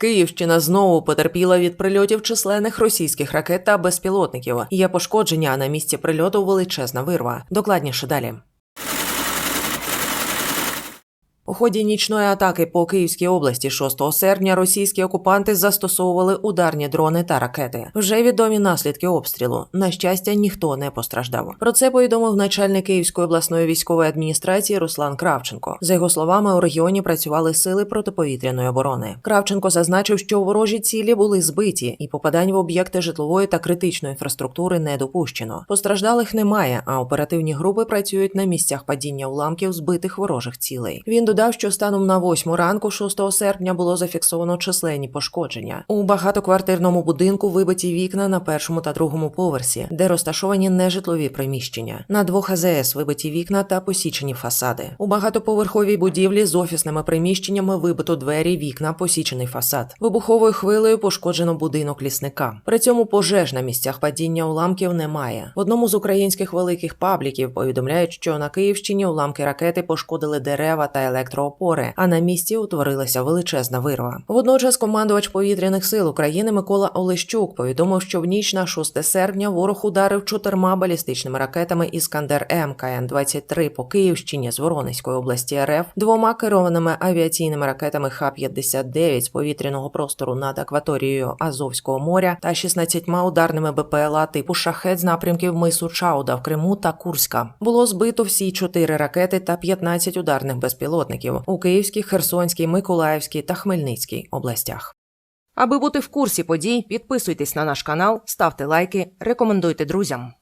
Київщина знову потерпіла від прильотів численних російських ракет та безпілотників. Є пошкодження на місці прильоту величезна вирва. Докладніше далі. У ході нічної атаки по Київській області 6 серпня російські окупанти застосовували ударні дрони та ракети. Вже відомі наслідки обстрілу. На щастя, ніхто не постраждав. Про це повідомив начальник Київської обласної військової адміністрації Руслан Кравченко. За його словами, у регіоні працювали сили протиповітряної оборони. Кравченко зазначив, що ворожі цілі були збиті, і попадань в об'єкти житлової та критичної інфраструктури не допущено. Постраждалих немає, а оперативні групи працюють на місцях падіння уламків збитих ворожих цілей. Він додав, що станом на 8 ранку, 6 серпня, було зафіксовано численні пошкодження. У багатоквартирному будинку вибиті вікна на першому та другому поверсі, де розташовані нежитлові приміщення. На двох АЗС вибиті вікна та посічені фасади. У багатоповерховій будівлі з офісними приміщеннями вибито двері, вікна, посічений фасад. Вибуховою хвилею пошкоджено будинок лісника. При цьому пожеж на місцях падіння уламків немає. В одному з українських великих пабліків повідомляють, що на Київщині уламки ракети пошкодили дерева та електроопори, а на місці утворилася величезна вирва. Водночас командувач повітряних сил України Микола Олещук повідомив, що в ніч на 6 серпня ворог ударив чотирма балістичними ракетами Іскандер М КН 23 по Київщині з Воронезької області РФ, двома керованими авіаційними ракетами Х-59 з повітряного простору над акваторією Азовського моря та 16 ударними БПЛА типу шахет з напрямків мису Чауда в Криму та Курська. Було збито всі чотири ракети та 15 ударних безпілотників у Київській, Херсонській, Миколаївській та Хмельницькій областях. Аби бути в курсі подій, підписуйтесь на наш канал, ставте лайки, рекомендуйте друзям.